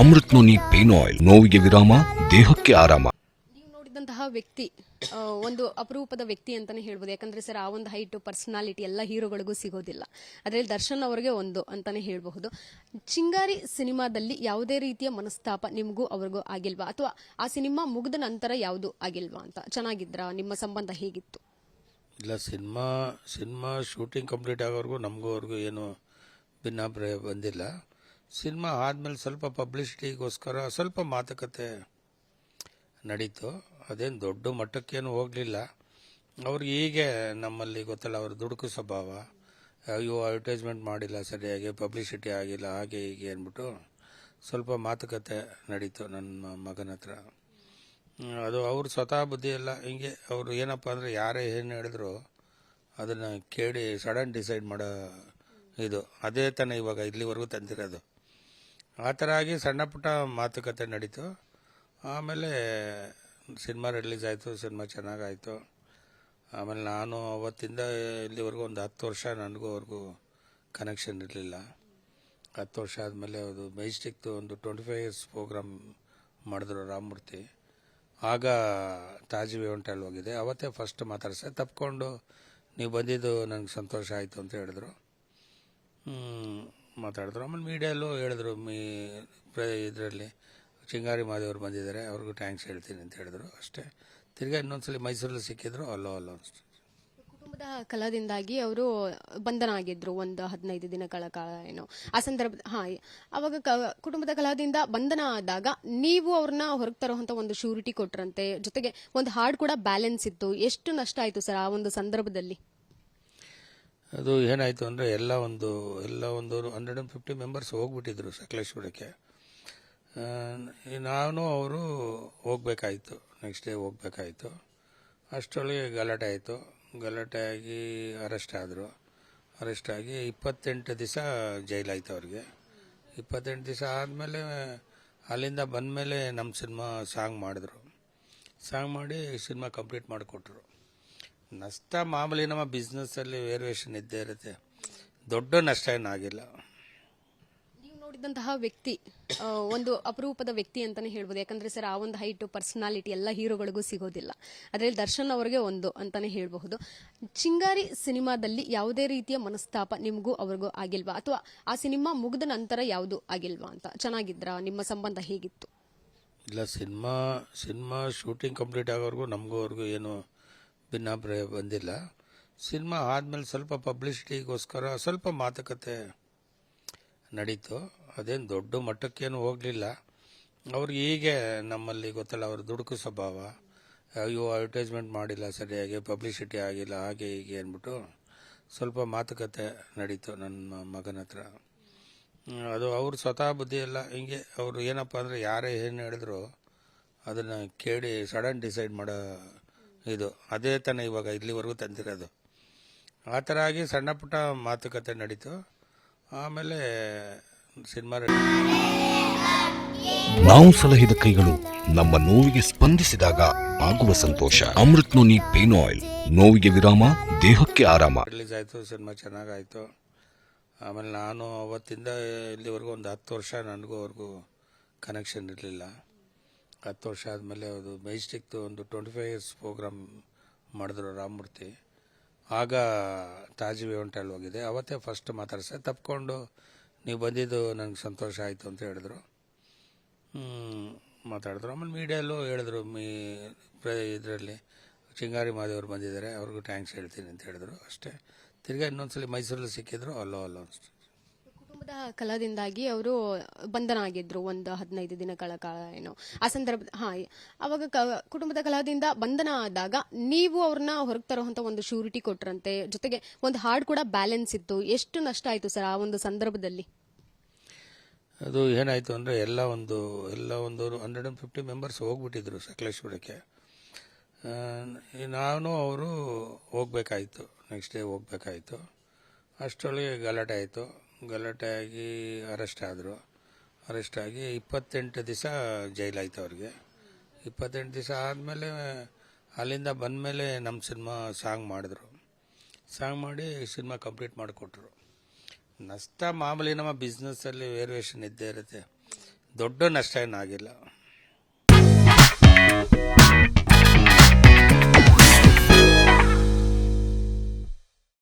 Amrit noni pain oil ನೋವಿಗೆ ವಿರಾಮ ದೇಹಕ್ಕೆ ಆರಾಮ. ನೀವು ನೋಡಿದಂತಹ ವ್ಯಕ್ತಿ ಒಂದು ಅಪರೂಪದ ವ್ಯಕ್ತಿ ಅಂತಾನೆ ಹೇಳ್ಬೋದು. ಯಾಕಂದ್ರೆ ಸರ್ ಆ ಒಂದು ಹೈಟ್ ಪರ್ಸನಾಲಿಟಿ ಎಲ್ಲ ಹೀರೋಗಳಿಗೂ ಸಿಗೋದಿಲ್ಲ. ಅದರಲ್ಲಿ ದರ್ಶನ್ ಅವರಿಗೆ ಒಂದು ಅಂತಾನೆ ಹೇಳಬಹುದು. ಚಿಂಗಾರಿ ಸಿನಿಮಾದಲ್ಲಿ ಯಾವುದೇ ರೀತಿಯ ಮನಸ್ತಾಪ ನಿಮಗೂ ಅವ್ರಿಗೂ ಆಗಿಲ್ವಾ? ಅಥವಾ ಆ ಸಿನಿಮಾ ಮುಗಿದ ನಂತರ ಯಾವುದು ಆಗಿಲ್ವಾ ಅಂತ? ಚೆನ್ನಾಗಿದ್ರಾ? ನಿಮ್ಮ ಸಂಬಂಧ ಹೇಗಿತ್ತು? ಇಲ್ಲ ಸಿನಿಮಾ ಸಿನಿಮಾ ಶೂಟಿಂಗ್ ಕಂಪ್ಲೀಟ್ ಆಗೋವರೆಗೂ ನಮಗೂ ಅವ್ರಿಗೂ ಏನು ಭಿನ್ನಾಭಿಪ್ರಾಯ ಬಂದಿಲ್ಲ. ಸಿನಿಮಾ ಆದಮೇಲೆ ಸ್ವಲ್ಪ ಪಬ್ಲಿಸಿಟಿಗೋಸ್ಕರ ಸ್ವಲ್ಪ ಮಾತುಕತೆ ನಡೀತು. ಅದೇನು ದೊಡ್ಡ ಮಟ್ಟಕ್ಕೇನು ಹೋಗಲಿಲ್ಲ. ಅವ್ರು ಹೀಗೆ ನಮ್ಮಲ್ಲಿ ಗೊತ್ತಲ್ಲ, ಅವ್ರ ದುಡುಕು ಸ್ವಭಾವ. ಅಯ್ಯೋ ಅಡ್ವರ್ಟೈಸ್ಮೆಂಟ್ ಮಾಡಿಲ್ಲ, ಸರಿಯಾಗಿ ಪಬ್ಲಿಸಿಟಿ ಆಗಿಲ್ಲ, ಹಾಗೆ ಹೀಗೆ ಅಂದ್ಬಿಟ್ಟು ಸ್ವಲ್ಪ ಮಾತುಕತೆ ನಡೀತು ನನ್ನ ಮಗನ ಹತ್ರ. ಅದು ಅವ್ರ ಸ್ವತಃ ಬುದ್ಧಿ ಎಲ್ಲ ಹಿಂಗೆ ಅವರು ಏನಪ್ಪ ಅಂದರೆ ಯಾರೇ ಏನು ಹೇಳಿದ್ರು ಅದನ್ನು ಕೇಳಿ ಸಡನ್ ಡಿಸೈಡ್ ಮಾಡೋ ಇದು. ಅದೇ ತಾನೇ ಇವಾಗ ಇಲ್ಲಿವರೆಗೂ ತಂದಿರೋದು. ಆ ಥರ ಆಗಿ ಸಣ್ಣ ಪುಟ್ಟ ಮಾತುಕತೆ ನಡೀತು. ಆಮೇಲೆ ಸಿನಿಮಾ ರಿಲೀಸ್ ಆಯಿತು, ಸಿನಿಮಾ ಚೆನ್ನಾಗಾಯಿತು. ಆಮೇಲೆ ನಾನು ಅವತ್ತಿಂದ ಇಲ್ಲಿವರೆಗೂ ಒಂದು ಹತ್ತು ವರ್ಷ ನನಗೂ ಅವ್ರಿಗೂ ಕನೆಕ್ಷನ್ ಇರಲಿಲ್ಲ. ಹತ್ತು ವರ್ಷ ಆದಮೇಲೆ ಅದು ಮೇಸ್ಟಿಕ್ದು ಒಂದು ಟ್ವೆಂಟಿ ಫೈವ್ ಇಯರ್ಸ್ ಪ್ರೋಗ್ರಾಮ್ ಮಾಡಿದ್ರು ರಾಮಮೂರ್ತಿ. ಆಗ ತಾಜ್ ವಿವಂಟಲ್ಲಿ ಹೋಗಿದೆ. ಅವತ್ತೇ ಫಸ್ಟ್ ಮಾತಾಡಿಸ ತಪ್ಕೊಂಡು ನೀವು ಬಂದಿದ್ದು ನನಗೆ ಸಂತೋಷ ಆಯಿತು ಅಂತ ಹೇಳಿದ್ರು. ಮಾತಾಡಿದ್ರು. ಆಮೇಲೆ ಮೀಡಿಯಲ್ಲೂ ಹೇಳಿದ್ರು, ಮೀ ಇದರಲ್ಲಿ ಚಿಂಗಾರಿ ಮಾದೇವರು ಬಂದಿದ್ದಾರೆ, ಅವ್ರಿಗೂ ಟ್ಯಾಂಕ್ಸ್ ಹೇಳ್ತೀನಿ ಅಂತ ಹೇಳಿದ್ರು ಅಷ್ಟೇ. ತಿರ್ಗಾ ಇನ್ನೊಂದ್ಸಲಿ ಮೈಸೂರಲ್ಲಿ ಸಿಕ್ಕಿದ್ರು, ಅಲ್ಲೋ ಅಲ್ಲೋ ಕುಟುಂಬದ ಕಲಾದಿಂದಾಗಿ ಅವರು ಬಂಧನ ಆಗಿದ್ರು ಒಂದು ಹದಿನೈದು ದಿನಗಳ ಕಾಲ ಏನೋ, ಆ ಸಂದರ್ಭ ಹಾ, ಅವಾಗ ಕುಟುಂಬದ ಕಲಹದಿಂದ ಬಂಧನ ಆದಾಗ ನೀವು ಅವ್ರನ್ನ ಹೊರಗೆ ತರುವಂತ ಒಂದು ಶೂರಿಟಿ ಕೊಟ್ರಂತೆ, ಜೊತೆಗೆ ಒಂದು ಹಾಡ್ ಕೂಡ ಬ್ಯಾಲೆನ್ಸ್ ಇತ್ತು. ಎಷ್ಟು ನಷ್ಟ ಆಯ್ತು ಸರ್ ಆ ಒಂದು ಸಂದರ್ಭದಲ್ಲಿ? ಅದು ಏನಾಯಿತು ಅಂದರೆ ಎಲ್ಲ ಒಂದು ಎಲ್ಲ ಒಂದು ಹಂಡ್ರೆಡ್ ಆ್ಯಂಡ್ ಫಿಫ್ಟಿ ಮೆಂಬರ್ಸ್ ಹೋಗ್ಬಿಟ್ಟಿದ್ರು ಸಕಲೇಶ್ವರಕ್ಕೆ ನಾನು, ಅವರು ಹೋಗ್ಬೇಕಾಯಿತು ನೆಕ್ಸ್ಟ್ ಡೇ ಹೋಗ್ಬೇಕಾಯಿತು. ಅಷ್ಟರೊಳಗೆ ಗಲಾಟೆ ಆಯಿತು. ಗಲಾಟೆ ಆಗಿ ಅರೆಸ್ಟ್ ಆದರು. ಅರೆಸ್ಟ್ ಆಗಿ ಇಪ್ಪತ್ತೆಂಟು ದಿವಸ ಜೈಲಾಯಿತು ಅವ್ರಿಗೆ. ಇಪ್ಪತ್ತೆಂಟು ದಿವಸ ಆದಮೇಲೆ ಅಲ್ಲಿಂದ ಬಂದಮೇಲೆ ನಮ್ಮ ಸಿನಿಮಾ ಸಾಂಗ್ ಮಾಡಿದ್ರು. ಸಾಂಗ್ ಮಾಡಿ ಸಿನಿಮಾ ಕಂಪ್ಲೀಟ್ ಮಾಡಿಕೊಟ್ರು. ನಷ್ಟ ಮಾಮೂಲಿ ನಮ್ಮ ಬಿಸ್ನೆಸ್ಸಲ್ಲಿ ವೇರಿಯೇಷನ್ ಇದ್ದೇ ಇರುತ್ತೆ. ದೊಡ್ಡ ನಷ್ಟ ಏನಾಗಿಲ್ಲ. ನೀವು ನೋಡಿದಂತಹ ವ್ಯಕ್ತಿ ಆ, ಒಂದು ಅಪರೂಪದ ವ್ಯಕ್ತಿ ಅಂತಾನೆ ಹೇಳ್ಬೋದು. ಯಾಕಂದ್ರೆ ಸರ್ ಆ ಒಂದು ಹೈಟ್ ಪರ್ಸನಾಲಿಟಿ ಎಲ್ಲ ಹೀರೋಗಳಿಗೂ ಸಿಗೋದಿಲ್ಲ. ಅದರಲ್ಲಿ ದರ್ಶನ್ ಅವರಿಗೆ ಒಂದು ಅಂತಾನೆ ಹೇಳಬಹುದು. ಚಿಂಗಾರಿ ಸಿನಿಮಾದಲ್ಲಿ ಯಾವುದೇ ರೀತಿಯ ಮನಸ್ತಾಪ ನಿಮಗೂ ಅವ್ರಿಗೂ ಆಗಿಲ್ವಾ? ಅಥವಾ ಆ ಸಿನಿಮಾ ಮುಗಿದ ನಂತರ ಯಾವುದು ಆಗಿಲ್ವಾ ಅಂತ? ಚೆನ್ನಾಗಿದ್ರಾ? ನಿಮ್ಮ ಸಂಬಂಧ ಹೇಗಿತ್ತು? ಇಲ್ಲ ಸಿನಿಮಾ ಸಿನಿಮಾ ಶೂಟಿಂಗ್ ಕಂಪ್ಲೀಟ್ ಆಗೋವರೆಗೂ ನಮಗೂ ಅವ್ರಿಗೂ ಏನು ಭಿನ್ನಾಭಿಪ್ರಾಯ ಬಂದಿಲ್ಲ. ಸಿನಿಮಾ ಆದಮೇಲೆ ಸ್ವಲ್ಪ ಪಬ್ಲಿಸಿಟಿಗೋಸ್ಕರ ಸ್ವಲ್ಪ ಮಾತುಕತೆ ನಡೀತು. ಅದೇನು ದೊಡ್ಡ ಮಟ್ಟಕ್ಕೇನು ಹೋಗಲಿಲ್ಲ. ಅವ್ರಿಗೆ ಹೀಗೆ ನಮ್ಮಲ್ಲಿ ಗೊತ್ತಲ್ಲ, ಅವ್ರ ದುಡುಕು ಸ್ವಭಾವ. ಅಯ್ಯೋ ಅಡ್ವರ್ಟೈಸ್ಮೆಂಟ್ ಮಾಡಿಲ್ಲ ಸರಿಯಾಗಿ ಪಬ್ಲಿಸಿಟಿ ಆಗಿಲ್ಲ, ಹಾಗೆ ಹೀಗೆ ಅಂದ್ಬಿಟ್ಟು ಸ್ವಲ್ಪ ಮಾತುಕತೆ ನಡೀತು ನನ್ನ ಮಗನ ಹತ್ರ. ಅದು ಅವ್ರ ಸ್ವತಃ ಬುದ್ಧಿ ಎಲ್ಲ ಹಿಂಗೆ ಅವರು ಏನಪ್ಪ ಅಂದರೆ ಯಾರೇ ಏನು ಹೇಳಿದ್ರು ಅದನ್ನು ಕೇಳಿ ಸಡನ್ ಡಿಸೈಡ್ ಮಾಡೋ ಇದು ಅದೇ ತನ ಇವಾಗ ಇಲ್ಲಿವರೆಗೂ ತಂದಿರೋದು. ಆ ಥರ ಆಗಿ ಸಣ್ಣ ಪುಟ್ಟ ಮಾತುಕತೆ ನಡೀತು. ಆಮೇಲೆ ಸಿನಿಮಾ ನಾವು ಸಲಹಿದ ಕೈಗಳು ನಮ್ಮ ನೋವಿಗೆ ಸ್ಪಂದಿಸಿದಾಗ ಆಗುವ ಸಂತೋಷ. Amrut noni pain oil. ನೋವಿಗೆ ವಿರಾಮ ದೇಹಕ್ಕೆ ಆರಾಮ. ರಿಲೀಸ್ ಆಯಿತು ಸಿನಿಮಾ ಚೆನ್ನಾಗಾಯಿತು. ಆಮೇಲೆ ನಾನು ಅವತ್ತಿಂದ ಇಲ್ಲಿವರೆಗೂ ಒಂದು ಹತ್ತು ವರ್ಷ ನನಗೂ ಅವ್ರಿಗೂ ಕನೆಕ್ಷನ್ ಇರಲಿಲ್ಲ. ಹತ್ತು ವರ್ಷ ಆದಮೇಲೆ ಅದು ಮೆಜೆಸ್ಟಿಕ್ದು ಒಂದು ಟ್ವೆಂಟಿ ಫೈವ್ ಇಯರ್ಸ್ ಪ್ರೋಗ್ರಾಮ್ ಮಾಡಿದ್ರು ರಾಮಮೂರ್ತಿ. ಆಗ ತಾಜ್ ವಿವಂಟಲ್ಲಿ ಹೋಗಿದೆ. ಅವತ್ತೇ ಫಸ್ಟ್ ಮಾತಾಡ್ಸೆ. ತಪ್ಕೊಂಡು ನೀವು ಬಂದಿದ್ದು ನನಗೆ ಸಂತೋಷ ಆಯಿತು ಅಂತ ಹೇಳಿದ್ರು. ಮಾತಾಡಿದ್ರು. ಆಮೇಲೆ ಮೀಡಿಯಲ್ಲೂ ಹೇಳಿದ್ರು, ಮೀ ಇದರಲ್ಲಿ ಚಿಂಗಾರಿ ಮಾದೇವರು ಬಂದಿದ್ದಾರೆ. ಅವ್ರಿಗೂ ಟ್ಯಾಂಕ್ಸ್ ಹೇಳ್ತೀನಿ ಅಂತ ಹೇಳಿದ್ರು ಅಷ್ಟೇ. ತಿರ್ಗಾ ಇನ್ನೊಂದ್ಸಲಿ ಮೈಸೂರಲ್ಲಿ ಸಿಕ್ಕಿದ್ರು, ಅಲ್ಲೋ ಅಲ್ಲೋ ಅನ್ಸ್ತು. ಕುಟುಂಬದ ಕಲದಿಂದಾಗಿ ಅವರು ಬಂಧನ ಆಗಿದ್ರು ಒಂದು ಹದಿನೈದು ದಿನಗಳ ಕಾಲ ಏನೋ. ಆ ಸಂದರ್ಭ ಹಾ ಅವಾಗ ಕುಟುಂಬದ ಕಲಹದಿಂದ ಬಂಧನ ಆದಾಗ ನೀವು ಅವ್ರನ್ನ ಹೊರಗೆ ತರುವಂತ ಒಂದು ಶೂರಿಟಿ ಕೊಟ್ರಂತೆ, ಜೊತೆಗೆ ಒಂದು ಹಾಡ್ ಕೂಡ ಬ್ಯಾಲೆನ್ಸ್ ಇತ್ತು. ಎಷ್ಟು ನಷ್ಟ ಆಯ್ತು ಸರ್ ಆ ಒಂದು ಸಂದರ್ಭದಲ್ಲಿ? ಅದು ಏನಾಯಿತು ಅಂದರೆ ಎಲ್ಲ ಒಂದು ಎಲ್ಲ ಒಂದು ಹಂಡ್ರೆಡ್ ಆ್ಯಂಡ್ ಫಿಫ್ಟಿ ಮೆಂಬರ್ಸ್ ಹೋಗ್ಬಿಟ್ಟಿದ್ರು ಸಕಲೇಶ್ವರಕ್ಕೆ ನಾನು, ಅವರು ಹೋಗ್ಬೇಕಾಯ್ತು ನೆಕ್ಸ್ಟ್ ಡೇ ಹೋಗ್ಬೇಕಾಯಿತು. ಅಷ್ಟರೊಳಗೆ ಗಲಾಟೆ ಆಯಿತು. ಗಲಾಟೆಯಾಗಿ ಅರೆಸ್ಟ್ ಆದರು. ಅರೆಸ್ಟ್ ಆಗಿ ಇಪ್ಪತ್ತೆಂಟು ದಿವಸ ಜೈಲಾಯ್ತು ಅವ್ರಿಗೆ. ಇಪ್ಪತ್ತೆಂಟು ದಿವಸ ಆದಮೇಲೆ ಅಲ್ಲಿಂದ ಬಂದಮೇಲೆ ನಮ್ಮ ಸಿನಿಮಾ ಸಾಂಗ್ ಮಾಡಿದ್ರು. ಸಾಂಗ್ ಮಾಡಿ ಸಿನಿಮಾ ಕಂಪ್ಲೀಟ್ ಮಾಡಿಕೊಟ್ರು. ನಷ್ಟ ಮಾಮೂಲಿ ನಮ್ಮ ಬಿಸ್ನೆಸ್ಸಲ್ಲಿ ವೇರಿಯೇಷನ್ ಇದ್ದೇ ಇರುತ್ತೆ. ದೊಡ್ಡ ನಷ್ಟ ಏನಾಗಿಲ್ಲ.